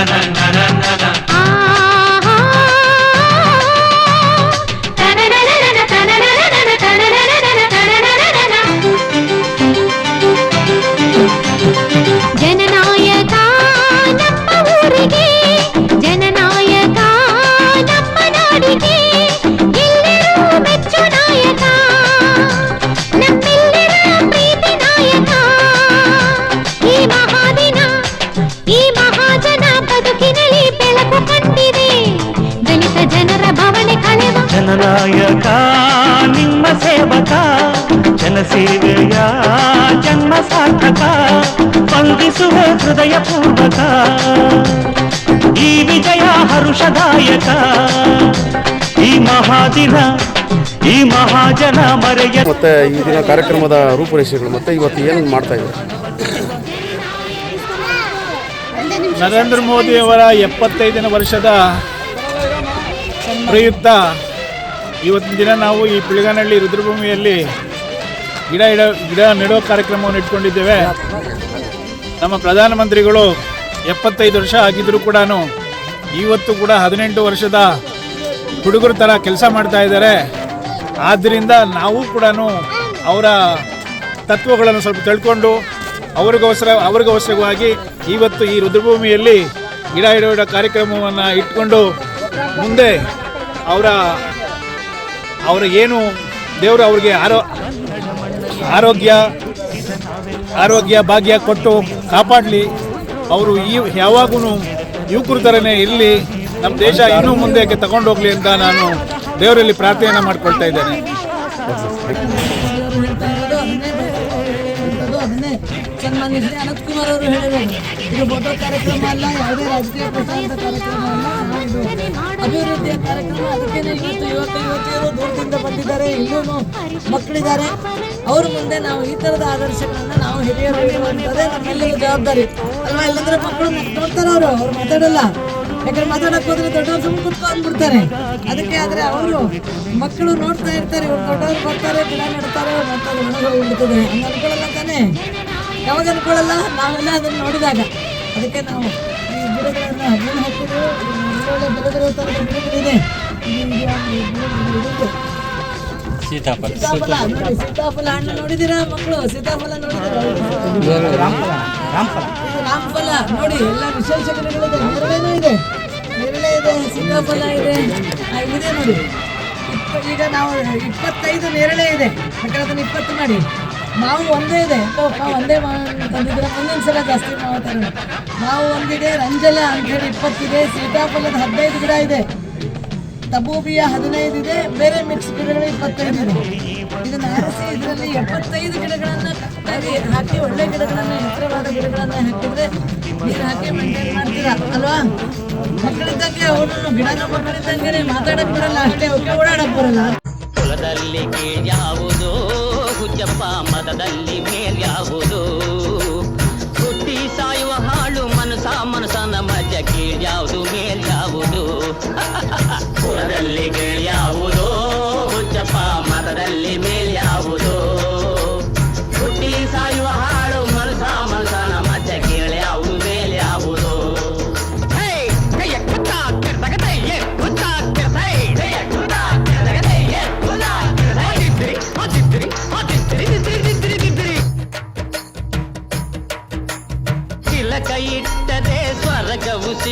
na na na ನಾಯಕ ನಿಮ್ಮ ಸೇವಕ ಜನಸೇವೆಯ ಜನ್ಮ ಸಾರ್ಥಕ ಸ್ಪಂದಿಸುವ ಹೃದಯ ಪೂರ್ವಕ ಈ ವಿಜಯ ಹರುಷದಾಯಕ ಈ ಮಹಾದಿನ ಈ ಮಹಾಜನ ಮರೆಯ ಮತ್ತೆ ಈ ದಿನ ಕಾರ್ಯಕ್ರಮದ ರೂಪುರೇಷೆಗಳು ಮತ್ತೆ ಇವತ್ತು ಏನು ಮಾಡ್ತಾ ಇದ್ದಾರೆ? ನರೇಂದ್ರ ಮೋದಿಯವರ ಎಪ್ಪತ್ತೈದನೇ ವರ್ಷದ ಪ್ರಯುಕ್ತ ಇವತ್ತಿನ ದಿನ ನಾವು ಈ ಪಿಳಿಗಾನಹಳ್ಳಿ ರುದ್ರಭೂಮಿಯಲ್ಲಿ ಗಿಡ ಇಡ, ಗಿಡ ನೆಡೋ ಕಾರ್ಯಕ್ರಮವನ್ನು ಇಟ್ಕೊಂಡಿದ್ದೇವೆ. ನಮ್ಮ ಪ್ರಧಾನಮಂತ್ರಿಗಳು ಎಪ್ಪತ್ತೈದು ವರ್ಷ ಆಗಿದ್ದರೂ ಕೂಡ ಇವತ್ತು ಕೂಡ ಹದಿನೆಂಟು ವರ್ಷದ ಹುಡುಗರು ಥರ ಕೆಲಸ ಮಾಡ್ತಾ ಇದ್ದಾರೆ. ಆದ್ದರಿಂದ ನಾವು ಕೂಡ ಅವರ ತತ್ವಗಳನ್ನು ಸ್ವಲ್ಪ ತಿಳ್ಕೊಂಡು ಅವ್ರಿಗೋಸ್ಕರ, ಅವ್ರಿಗೋಸ್ಕರವಾಗಿ ಇವತ್ತು ಈ ರುದ್ರಭೂಮಿಯಲ್ಲಿ ಗಿಡ ಇಡೋ ಕಾರ್ಯಕ್ರಮವನ್ನು ಇಟ್ಕೊಂಡು ಮುಂದೆ ಅವರ ಅವರ ಏನು ದೇವರು ಅವ್ರಿಗೆ ಆರೋ ಆರೋಗ್ಯ ಆರೋಗ್ಯ ಭಾಗ್ಯ ಕೊಟ್ಟು ಕಾಪಾಡಲಿ. ಅವರು ಈ ಯಾವಾಗೂ ಯುವಕರ ಥರನೇ ಇರಲಿ ನಮ್ಮ ದೇಶ ಇನ್ನೂ ಮುಂದಕ್ಕೆ ತಗೊಂಡೋಗ್ಲಿ ಅಂತ ನಾನು ದೇವರಲ್ಲಿ ಪ್ರಾರ್ಥನೆಯನ್ನು ಮಾಡ್ಕೊಳ್ತಾ ಇದ್ದೇನೆ. ಅದನ್ನೇ ಸನ್ಮಾನ್ಯ ಶ್ರೀ ಅನಂತ್ ಕುಮಾರ್ ಅವರು ಹೇಳಿರೋದು ಇದು ಫೋಟೋ ಕಾರ್ಯಕ್ರಮ ಅಲ್ಲ, ಯಾವುದೇ ರಾಜಕೀಯ ಪ್ರಸಾರದ ಕಾರ್ಯಕ್ರಮ ಅಲ್ಲ. ಅಭಿವೃದ್ಧಿಯ ಕಾರ್ಯಕ್ರಮ. ಅದಕ್ಕೆ ಇವತ್ತು ಯುವಕ, ಯುವತಿಯರು ದೂರದಿಂದ ಬಂದಿದ್ದಾರೆ. ಇನ್ನೂ ಮಕ್ಕಳಿದ್ದಾರೆ. ಅವ್ರ ಮುಂದೆ ನಾವು ಈ ತರದ ಆದರ್ಶಗಳನ್ನ ನಾವು ಹಿರಿಯರು ನಮ್ಮೆಲ್ಲರ ಜವಾಬ್ದಾರಿ. ಅಲ್ವಾ? ಇಲ್ಲಂದ್ರೆ ಮಕ್ಕಳು ನೋಡ್ತಾರೆ ಅವರು ಅವ್ರು ಮಾತಾಡಲ್ಲ. ಯಾಕಂದ್ರೆ ಮಾತಾಡಕ್ ಹೋದ್ರೆ ದೊಡ್ಡವ್ರು ಸುಮ್ಮನೆ ಕುತ್ಕೊಂಡ್ಬಿಡ್ತಾರೆ ಅದಕ್ಕೆ ಆದ್ರೆ ಅವರು ಮಕ್ಕಳು ನೋಡ್ತಾ ಇರ್ತಾರೆ ಇವ್ರು ದೊಡ್ಡವ್ರು ಬರ್ತಾರೆ ಗಿಡ ನೆಡ್ತಾರೆ ಮತ್ತೆ ಅದು ಒಣಗೋಗ್ಬಿಡ್ತದೆ ಹಂಗೆ ಅನ್ಕೊಳ್ಳಲ್ಲ ತಾನೇ ಯಾವಾಗ ಅನ್ಕೊಳ್ಳಲ್ಲ ನಾವೆಲ್ಲ ಅದನ್ನ ನೋಡಿದಾಗ ಅದಕ್ಕೆ ನಾವು ಈ ಗಿಡಗಳನ್ನ ಹಣ್ಣು ಹಾಕಿದ್ರು ಒಳ್ಳೊಳ್ಳೆ ಬೆಳೆದಿರೋ ಥರದ ಗಿಡಗಳಿದೆ ಸೀತಾಫಲ. ಸೀತಾಫಲ ಹಣ್ಣು ನೋಡಿದಿರಾ ಮಕ್ಕಳು? ಸೀತಾಫಲ ನೋಡಿದಿರಾ ರಾಮಫಲ. ನೋಡಿ ಎಲ್ಲ ವಿಶೇಷ ಇದೆ. ನೇರಳೆ ಇದೆ ಸೀತಾಫಲ ಇದೆ. ಇದೆ ನೋಡಿ. ಈಗ ನಾವು ಇಪ್ಪತ್ತೈದು ನೇರಳೆ ಇದೆ. ಅದನ್ನ ಇಪ್ಪತ್ತು ಮಾಡಿ. ಮಾವು ಒಂದೇ ಇದೆ. ಒಂದೇ ಮಾವು ತಂದಿದ್ರೆ ಮುಂದಿನ ಸಲ ಜಾಸ್ತಿ ಮಾವು ತರೋಣ ಮಾವು ಒಂದಿದೆ ರಂಜಲ ಅಂತ ಹೇಳಿ ಇಪ್ಪತ್ತಿದೆ. ಸೀತಾಫಲದ ಹದಿನೈದು ಗಿಡ ಇದೆ. ತಬೂಬಿಯ ಹದಿನೈದು ಇದೆ. ಬೇರೆ ಮಿಕ್ಸ್ ಗಿಡಗಳು ಇಪ್ಪತ್ತೈದು ಇದೆ. ಇದನ್ನ ಆರಿಸಿ ಇದರಲ್ಲಿ ಎಪ್ಪತ್ತೈದು ಗಿಡಗಳನ್ನ ಕರೆಕ್ಟಾಗಿ ಹಾಕಿ, ಒಳ್ಳೆ ಗಿಡಗಳನ್ನ ಎತ್ತರವಾದ ಗಿಡಗಳನ್ನ ಹಾಕಿದ್ರೆ ನೀರು ಹಾಕಿ ಮೇಂಟೈನ್ ಮಾಡ್ತೀರಾ? ಅಲ್ವಾ? ಮಕ್ಕಳಿದ್ದಂಗೆ ಅವನು ಗಿಡನ ಮಕ್ಕಳಿದ್ದಂಗೆ ಮಾತಾಡಕ್ ಬರಲ್ಲ, ಅಷ್ಟೇ ಅವಕ್ಕೆ ಓಡಾಡಕ್ ಬರಲ್ಲ. ಹೊಲದಲ್ಲಿ ಯಾವುದು? ಹುಚ್ಚಪ್ಪ ಮತದಲ್ಲಿ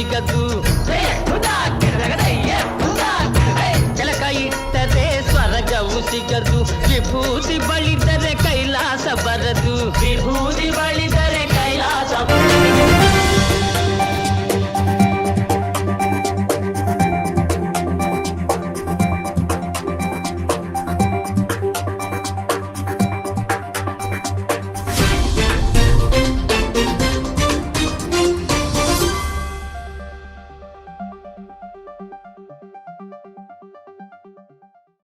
ಸಿಗದು ಕೈಯ ಕುತ್ತ ಕೆಡ್ಸಗದೆ ಏ ಕುತ್ತ ಕೆಡ್ಸೈ ಚಿಲಕ ಇಟ್ಟದೆ ಸ್ವರ್ಗವು ಸಿಗದು ವಿಭೂತಿ ಬಳಿದರೆ